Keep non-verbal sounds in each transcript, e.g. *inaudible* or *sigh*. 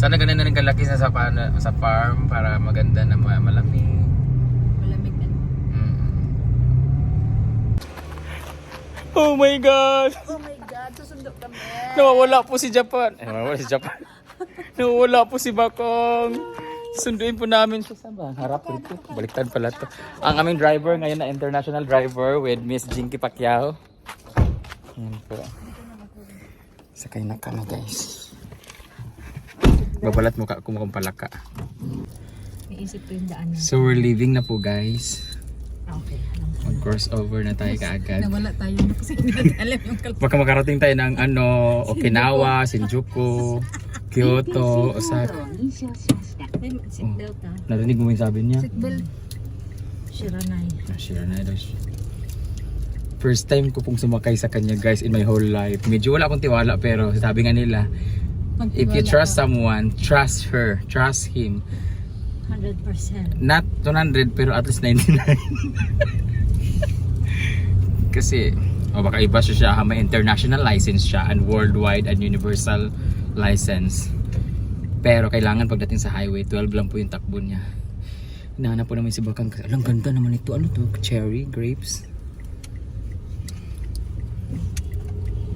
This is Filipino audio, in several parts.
Sana ganun na rin kalaki sa, sa, sa farm para maganda na ma- malamig. Malamig na. Mm. Oh my God! Oh my God, susundo kami. Nawawala po si Japan. Eh, nawawala si Japan. *laughs* Nawawala po si Bakong. Sunduin po namin siya sa ba? Harap rito. Baliktad pala to. Ang aming driver ngayon na international driver with Miss Jinky Pacquiao. Yan po. Sakay na kami guys. Babalat mo ka kung mukhang palaka. Naisip ko yung daan na. So we're leaving na po guys. Okay. Alam ko. Mag crossover na tayo kaagad. Nawala tayo na kasi hindi natin alam yung kalpa. Baka makarating tayo ng ano, Okinawa, Shinjuku, Kyoto, Osaka. Seatbelt ah. Narinig mo yung sabi niya? Seatbelt. Shiranay. Ah, sure na daw siya. First time ko pong sumakay sa kanya guys in my whole life. Medyo wala akong tiwala pero sabi nga nila, if you trust someone, trust her, trust him. 100%. Not 200 pero at least 99. *laughs* Kasi, o baka iba siya siya, may international license siya and worldwide and universal license. Pero kailangan pagdating sa highway, 12 lang po yung takbo niya. Hinahanap po namin si Bakang. Alang ganda naman ito. Ano to? Cherry? Grapes?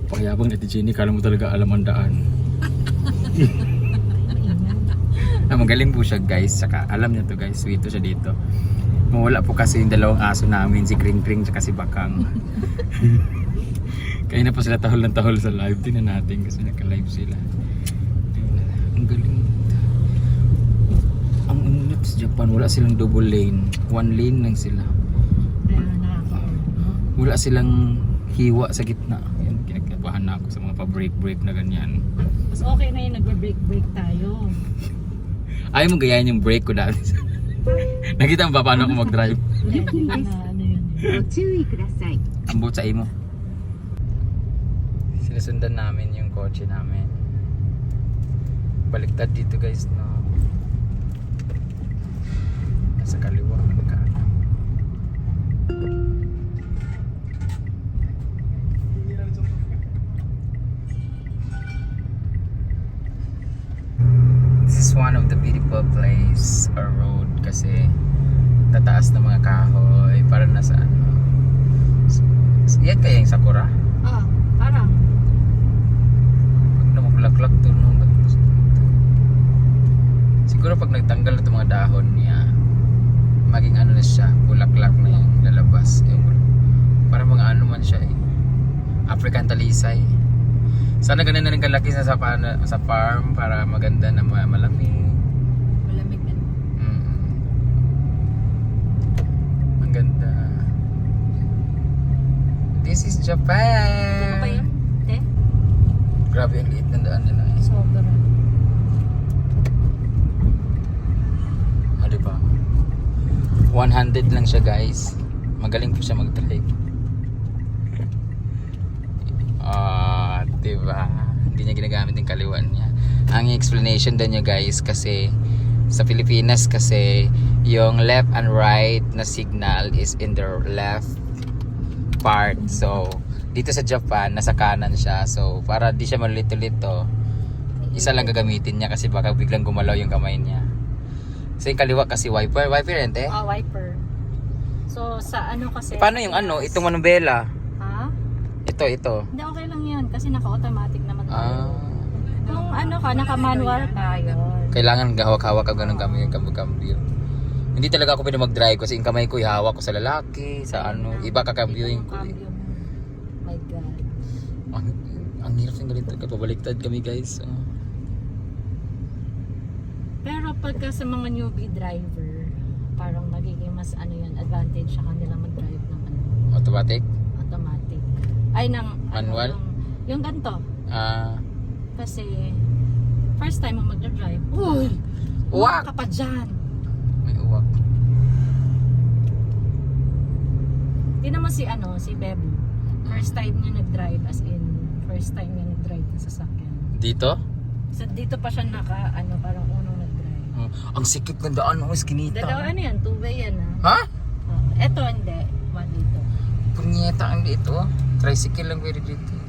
Pakayabang na Jenny, kala mo talaga alam ang daan. *laughs* Ah, magaling po siya guys. Saka alam niya to guys. Sweet to siya dito. Mawala po kasi yung dalawang aso namin. Si Kring Kring at si Bakang. *laughs* Kaya na po sila tahol ng tahol sa live. Tingnan natin kasi naka-live sila. Ang galing. Ang unat sa Japan. Wala silang double lane. One lane lang sila. Wala silang hiwa sa gitna. Yan, kinagkabahan na ako sa mga pa-break-break na ganyan. Mas okay na yun, nagbe-break-break tayo. Ayaw mo gayahin yung break ko dati. *laughs* Nakita mo ba paano ako mag-drive? Hindi na, ano yun. Ang buot sa imo. Sinusundan namin yung kotse namin. Baliktad dito guys, no? Sa kaliwa. Is one of the beautiful place or road kasi tataas ng mga kahoy para nasa ano yan kaya yung sakura? Ah, parang. Pag namabulaklak to no? Siguro pag nagtanggal na itong mga dahon niya maging ano na siya, bulaklak na yung lalabas. Yung, para mga ano man siya eh. African talisay. Sana ganun na rin kalaki sa, sa, pa- sa farm para maganda na ma- malamig. Malamig na. Mm. Ang ganda. This is Ano ba Japan. yun? Te? Grabe ang liit ng daan nila. eh. Sobra. Ah, diba? 100 lang siya guys. Magaling po siya mag-drive. Diba? Hindi niya ginagamit yung kaliwan niya. Ang explanation daw niya guys kasi sa Pilipinas kasi yung left and right na signal is in the left part. So, dito sa Japan, nasa kanan siya. So, para di siya malito-lito, isa lang gagamitin niya kasi baka biglang gumalaw yung kamay niya. So, yung kaliwa kasi wiper. Wiper yan, te? Ah, wiper. So, sa ano kasi... Eh, paano yung ano? Itong manubela? Ha? Ito, ito. Hindi, okay yan. Kasi naka-automatic naman. Ah. Kung ano ka, naka-manual ka, yun. Kailangan hawak-hawak ka ganun kami yung kambyo-kambyo. Hindi talaga ako pwede mag-drive kasi yung kamay ko ihawak ko sa lalaki, sa ano, iba kakambyoin ko. eh. Cambio. My God. Ang, ang hirap yung ganito. Kapabaliktad kami guys. Pero pagka sa mga newbie driver, parang magiging mas ano yun, advantage sa kanila mag-drive ng ano, Automatic? automatic. Ay, ng... Manual? Ano, yung, ganito. Ah. Kasi, first time mo mag-drive, uy! Uwak! Ka pa dyan! May uwak. Tingnan mo si ano, si Bebo. First time niya nag-drive, as in, first time niya nag-drive ng sasakyan. Dito? So, dito pa siya naka, ano, parang unang nag-drive. Oh, ang sikip ng daan ng eskinita. Dalawa, ano yan, two-way yan, ah. Ha? Oh, eto, hindi. One dito. Punyeta ang dito. Tricycle lang pwede dito.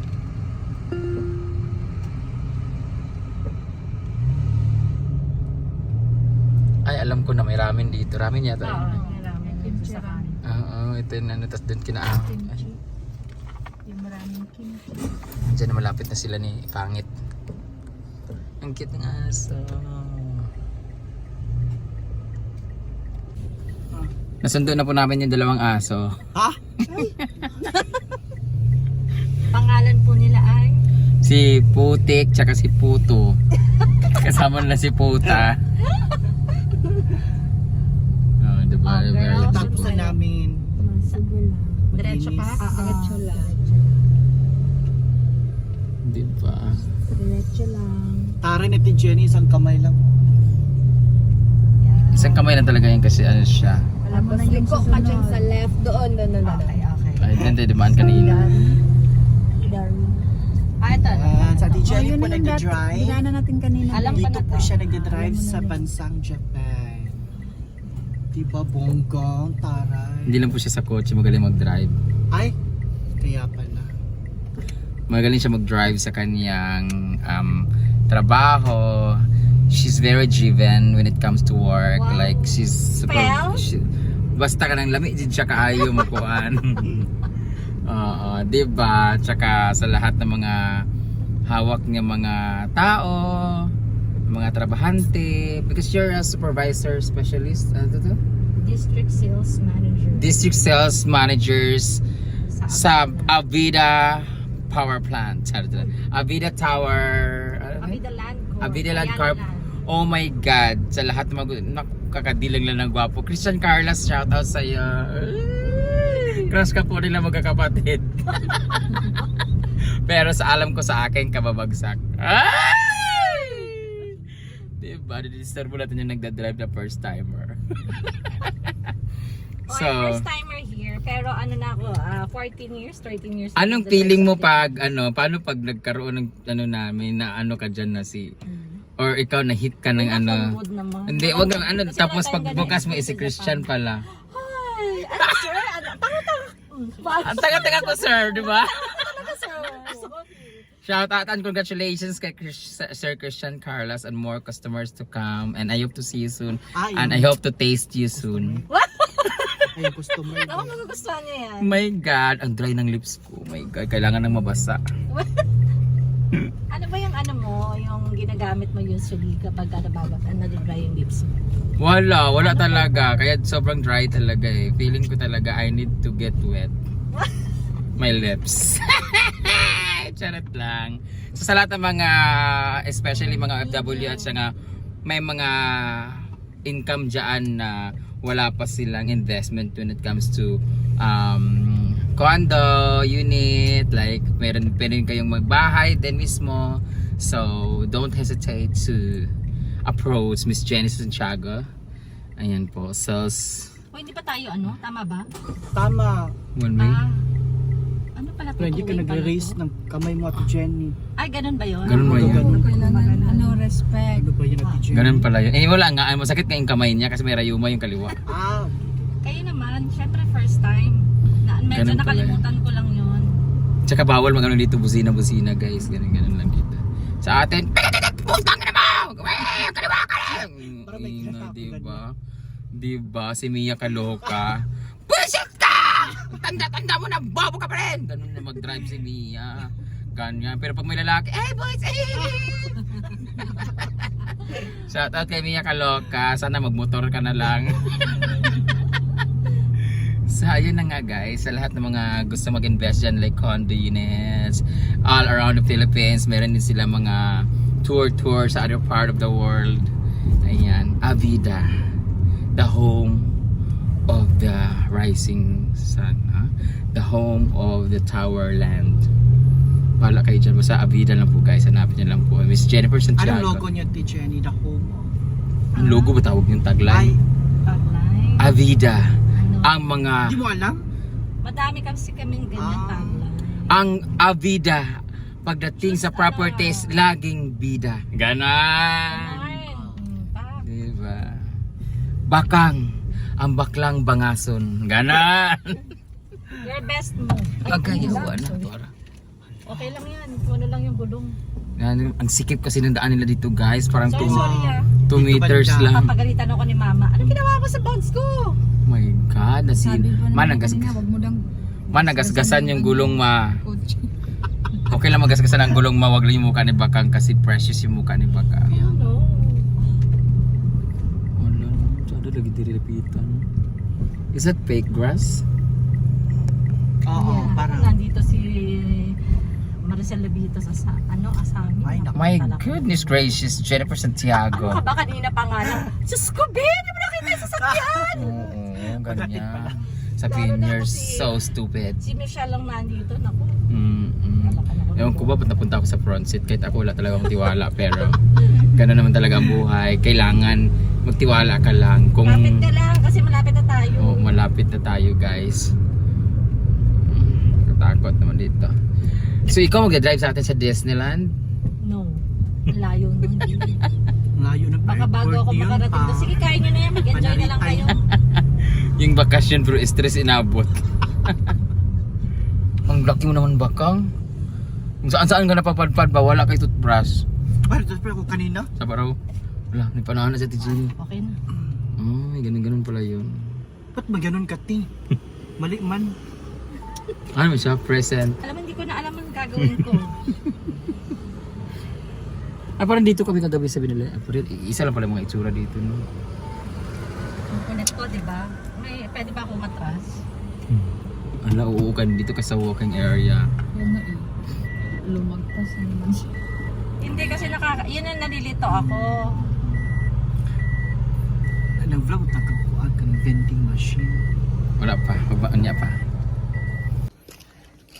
Alam ko na may ramen dito. Ramen yata. Oo, yun. may ramen sa kanin. Oo, ito yung ano, tapos doon kina... Kimchi. Yung maraming kimchi. Diyan na malapit na sila ni Pangit. Ang cute ng aso. Nasundo na po namin yung dalawang aso. *laughs* Pangalan po nila ay? Si Putik tsaka si Puto. Kasama nila si Puta. *laughs* Oh, Very girl. Tapos na namin. Masugo lang. Diretso pa? Malinis. Diretso lang. Diba? Diretso lang. Tara ni Jenny, isang kamay lang. Isang kamay lang talaga yun kasi ano siya. Wala mo na yung Liko ka dyan susunod. sa left doon, doon, doon, doon. Okay, okay. Kahit hindi, dimaan kanina. Ah, ito. Ah, sa Ate Oh, Jenny yun po na nagda-drive. dinaanan natin kanina. Alam Dito na po siya nagda-drive sa na bansang Japan. Diba bonggang, taray. Hindi lang po siya sa kotse, magaling mag-drive. Ay, kaya pala. Magaling siya mag-drive sa kanyang um, trabaho. She's very driven when it comes to work. Wow. Like she's super Well? she, basta ka nang lami, di siya kaayo makuan. *laughs* Oo, 'di ba? Tsaka sa lahat ng mga hawak niya mga tao, mga trabahante because you're a supervisor specialist ano to? District Sales Manager. district sales managers sa Avida. Power Plant. Avida Tower. ano? Avida Land Corp. Avida Land Corp. Oh my God. Sa lahat ng mga naku, kakadilang lang ng gwapo. Christian Carlos, shout out sa iyo. Crush ka po nila magkakapatid. *laughs* Pero sa alam ko sa akin, kababagsak. Ay! Didisturb mo natin yung nagdadrive na first timer. *laughs* Oh, first timer here. Pero ano na ako, ah, 14 years, 13 years. Anong feeling mo drive. pag ano, paano pag nagkaroon ng ano namin na ano ka diyan na si Hmm. or ikaw na hit ka ng ano? Naman. Hindi, wag kang ano Kasi tapos wala pag tayong bukas mo ganun is si sa Christian Japan. pala. Ay, ano sir? Ano? Tanga-tanga. Mm, fuck. Ang taga-taga ko sir, di ba? *laughs* Ano? Shout out and congratulations kay Chris, Sir Christian Carlos and more customers to come and I hope to see you soon Ay, and I hope to taste you soon. Ay, customer. Ako magugustuhan niya yan. My God, ang dry ng lips ko. My God, kailangan nang mabasa. Ano ba yung ano mo, yung ginagamit mo usually kapag ano bago ano dry yung lips mo? Wala, wala talaga. Kaya sobrang dry talaga eh. Feeling ko talaga I need to get wet. *laughs* My lips. *laughs* Charot lang. So sa lahat ng mga, especially mga OFW at saka may mga income dyan na wala pa silang investment when it comes to um, condo, unit, like meron pwede kayong magbahay din mismo. So don't hesitate to approach Miss Jenny Santiago. Ayan po. So, O hindi pa tayo ano? Tama ba? Tama. one way. Ah. Ano hindi ka to? ng kamay mo Ate Jenny. Ay, ganun ba yun? Ganun ba yun? Ganun. Kailangan ano, respect. Ano ba yun Jenny? Ganun pala yun. Eh, wala nga. Ay, masakit nga yung kamay niya kasi may rayuma yung kaliwa. *laughs* Ah, Kayo naman, syempre first time. Na, medyo Ganun nakalimutan ko lang yun. Tsaka bawal magano dito, busina-busina guys. Ganun, ganun lang dito. Sa atin, *laughs* putang na mo! Kaliwa ka lang! Ina, diba? Diba? Si Mia kaloka. Tanda-tanda mo na, bobo ka pa rin! Ganun na mag-drive si Mia. Ganyan. Pero pag may lalaki, eh boys, eh! *laughs* Shout out kay Mia Kaloka. Sana magmotor ka na lang. *laughs* So, ayun na nga guys, sa lahat ng mga gusto mag-invest dyan like condo units, all around the Philippines, meron din sila mga tour-tour sa other part of the world. Ayan, Avida, the home of the rising sun, ha? the home of the tower land. Bala kayo dyan, basta Avida lang po guys, hanapin nyo lang po. Miss Jennifer Santiago. anong logo niyo Ate Jenny? The home. Ang logo ba tawag yung tagline? Tagline. Avida, Ano? ang mga hindi mo alam? Madami kasi kaming ganyan Ah. tagline. ang Avida pagdating sa properties laging bida. Ganon. Diba? Bakang ang baklang bangason. Ganon. Your best mo. Ay, Pagkayawa na. sorry. Para. Okay lang yan. Ano lang yung gulong. Yan, ang sikip kasi ng daan nila dito guys. Parang Sorry, tum sorry ah. 2 Dito meters banda. lang. Papagalitan ako ni mama. Ano ginawa ko sa bounce ko? my God, nasin. Sabi ko Man, naman nagas kanina, wag mo dang man, nagasgasan yung gulong ma. kotse. Okay lang magasgasan ang gulong ma, wag lang yung mukha ni Bakang kasi precious yung mukha ni Bakang. Ano? Wala, tsada lagi diri lapitan. Is that fake grass? Oo, Yeah. parang. Nandito si Maricel Levito sa, sa ano, Asami. Ay, naku. My Talaga. goodness gracious, Jennifer Ano Santiago. ka ba kanina pa nga lang? Diyos ko, Ben! Hindi mo nakita yung sasakyan! Oo, ganyan. Sabihin, you're kasi- so stupid. Si Michelle lang nandito. Naku. Mm, mm. Ako. Ewan ko ba, ba't napunta ako sa front seat? Kahit ako wala talaga akong tiwala. Pero, gano'n naman talaga ang buhay. Kailangan magtiwala ka lang. Kung Malapit ka lang kasi malapit na tayo. oh, malapit na tayo, guys. Katakot naman dito. So, ikaw mag-drive sa atin sa Disneyland? No. Layo nun. *laughs* Layo ng Baka bago ako makarating doon. Sige, kain nyo na yan. Mag-enjoy na lang kayo. *laughs* Yung bakasyon bro, stress inabot. *laughs* ang laki mo naman bakang. Kung saan saan ka napapadpad ba, wala kay toothbrush. Ay, pa ako kanina. Sa baraw, wala, may panahon na sa Tijini. Okay na. May ganun-ganun pala yun. Ba't maganon ka, ti? *laughs* Mali man. Ano mo siya? Present. Alam mo, hindi ko na alam ang gagawin ko. *laughs* Ah, parang dito kami kagabi sabi nila. Ah, isa lang pala mga itsura dito, no? Ang kulit ko, di ba? May, pwede ba ako matras? Ala, uukan dito ka sa walking area. Yan na eh. Lumagpas na naman siya. Hindi kasi nakaka... Yun ang nalilito ako. Nag-vlog, nagkakuha ka ng vending machine. Wala pa, babaan niya pa.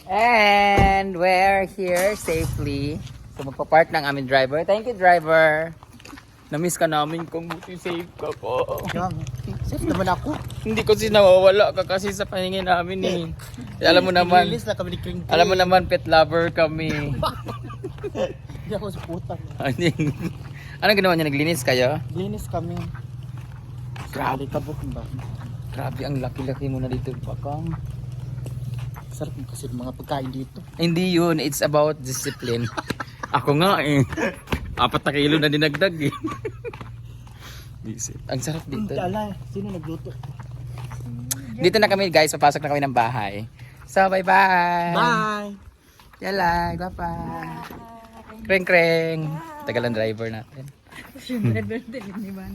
And we're here safely. So magpa-park ng aming driver. Thank you, driver. Na-miss ka namin kung buti safe ka po. Safe naman ako. Hindi kasi nawawala ka kasi sa paningin namin eh. Eh, alam mo naman, Release na kami ni Kring alam mo naman pet lover kami. Hindi ako sa putang. ano ginawa niya? Naglinis kayo? Linis kami. Grabe. kabuk ba? Grabe, ang laki-laki mo na dito, Bakang. Sarap kasi ng mga pagkain dito. Hindi yun, it's about discipline. Ako nga eh. Apat na kilo na dinagdag eh. Visit. Ang sarap dito. Ala, sino nagluto? Dito na kami guys, papasok na kami ng bahay. So, bye-bye. Bye! Yalag, bye-bye. Kreng kreng. Tagal ang driver natin. Siyempre, din, di ba?